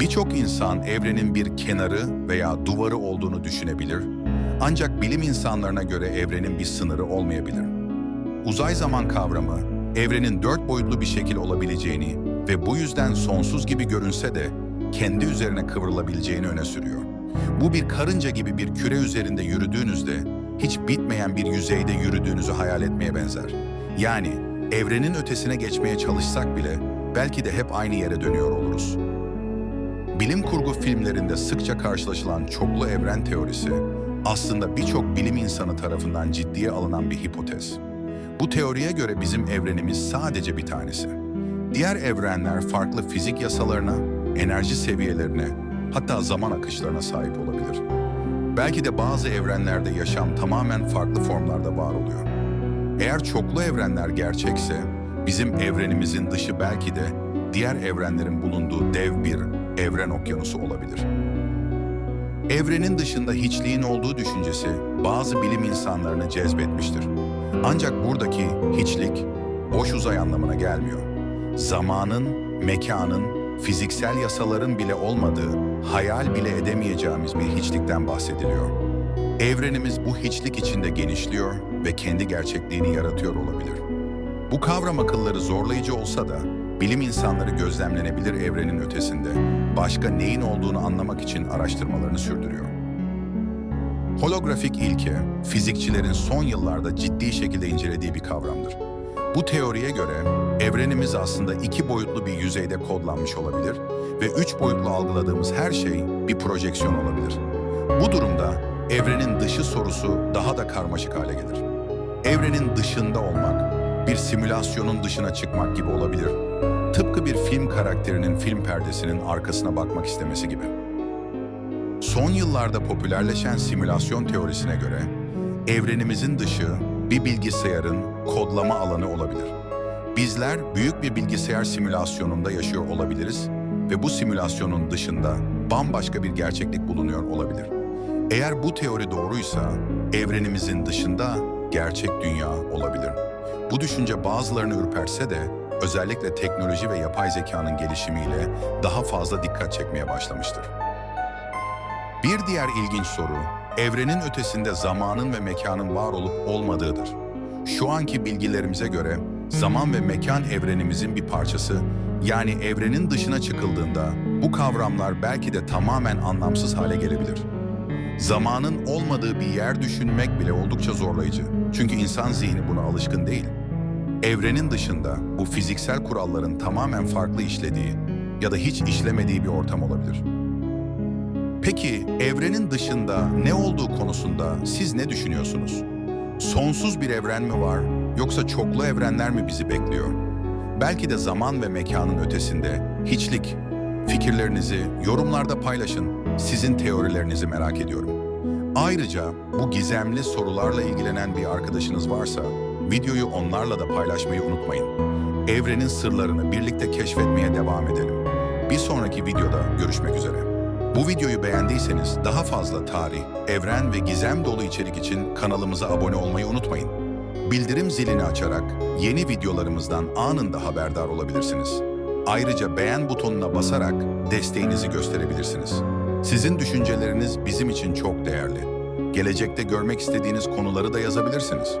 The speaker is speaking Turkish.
Birçok insan evrenin bir kenarı veya duvarı olduğunu düşünebilir. Ancak bilim insanlarına göre evrenin bir sınırı olmayabilir. Uzay zaman kavramı, evrenin dört boyutlu bir şekil olabileceğini ve bu yüzden sonsuz gibi görünse de kendi üzerine kıvrılabileceğini öne sürüyor. Bu bir karınca gibi bir küre üzerinde yürüdüğünüzde hiç bitmeyen bir yüzeyde yürüdüğünüzü hayal etmeye benzer. Yani evrenin ötesine geçmeye çalışsak bile belki de hep aynı yere dönüyor oluruz. Bilim kurgu filmlerinde sıkça karşılaşılan çoklu evren teorisi aslında birçok bilim insanı tarafından ciddiye alınan bir hipotez. Bu teoriye göre bizim evrenimiz sadece bir tanesi. Diğer evrenler farklı fizik yasalarına, enerji seviyelerine, hatta zaman akışlarına sahip olabilir. Belki de bazı evrenlerde yaşam tamamen farklı formlarda var oluyor. Eğer çoklu evrenler gerçekse, bizim evrenimizin dışı belki de diğer evrenlerin bulunduğu dev bir evren okyanusu olabilir. Evrenin dışında hiçliğin olduğu düşüncesi bazı bilim insanlarını cezbetmiştir. Ancak buradaki hiçlik boş uzay anlamına gelmiyor. Zamanın, mekanın, fiziksel yasaların bile olmadığı, hayal bile edemeyeceğimiz bir hiçlikten bahsediliyor. Evrenimiz bu hiçlik içinde genişliyor ve kendi gerçekliğini yaratıyor olabilir. Bu kavram akılları zorlayıcı olsa da bilim insanları gözlemlenebilir evrenin ötesinde başka neyin olduğunu anlamak için araştırmalarını sürdürüyor. Holografik ilke, fizikçilerin son yıllarda ciddi şekilde incelediği bir kavramdır. Bu teoriye göre evrenimiz aslında iki boyutlu bir yüzeyde kodlanmış olabilir ve üç boyutlu algıladığımız her şey bir projeksiyon olabilir. Bu durumda evrenin dışı sorusu daha da karmaşık hale gelir. Evrenin dışında olmak, bir simülasyonun dışına çıkmak gibi olabilir. Tıpkı bir film karakterinin film perdesinin arkasına bakmak istemesi gibi. Son yıllarda popülerleşen simülasyon teorisine göre evrenimizin dışı bir bilgisayarın kodlama alanı olabilir. Bizler büyük bir bilgisayar simülasyonunda yaşıyor olabiliriz ve bu simülasyonun dışında bambaşka bir gerçeklik bulunuyor olabilir. Eğer bu teori doğruysa evrenimizin dışında gerçek dünya olabilir. Bu düşünce bazılarını ürperse de özellikle teknoloji ve yapay zekanın gelişimiyle daha fazla dikkat çekmeye başlamıştır. Bir diğer ilginç soru, evrenin ötesinde zamanın ve mekanın var olup olmadığıdır. Şu anki bilgilerimize göre zaman ve mekan evrenimizin bir parçası, yani evrenin dışına çıkıldığında bu kavramlar belki de tamamen anlamsız hale gelebilir. Zamanın olmadığı bir yer düşünmek bile oldukça zorlayıcı. Çünkü insan zihni buna alışkın değil. Evrenin dışında bu fiziksel kuralların tamamen farklı işlediği ya da hiç işlemediği bir ortam olabilir. Peki evrenin dışında ne olduğu konusunda siz ne düşünüyorsunuz? Sonsuz bir evren mi var yoksa çoklu evrenler mi bizi bekliyor? Belki de zaman ve mekanın ötesinde hiçlik. Fikirlerinizi yorumlarda paylaşın. Sizin teorilerinizi merak ediyorum. Ayrıca bu gizemli sorularla ilgilenen bir arkadaşınız varsa videoyu onlarla da paylaşmayı unutmayın. Evrenin sırlarını birlikte keşfetmeye devam edelim. Bir sonraki videoda görüşmek üzere. Bu videoyu beğendiyseniz daha fazla tarih, evren ve gizem dolu içerik için kanalımıza abone olmayı unutmayın. Bildirim zilini açarak yeni videolarımızdan anında haberdar olabilirsiniz. Ayrıca beğen butonuna basarak desteğinizi gösterebilirsiniz. Sizin düşünceleriniz bizim için çok değerli. Gelecekte görmek istediğiniz konuları da yazabilirsiniz.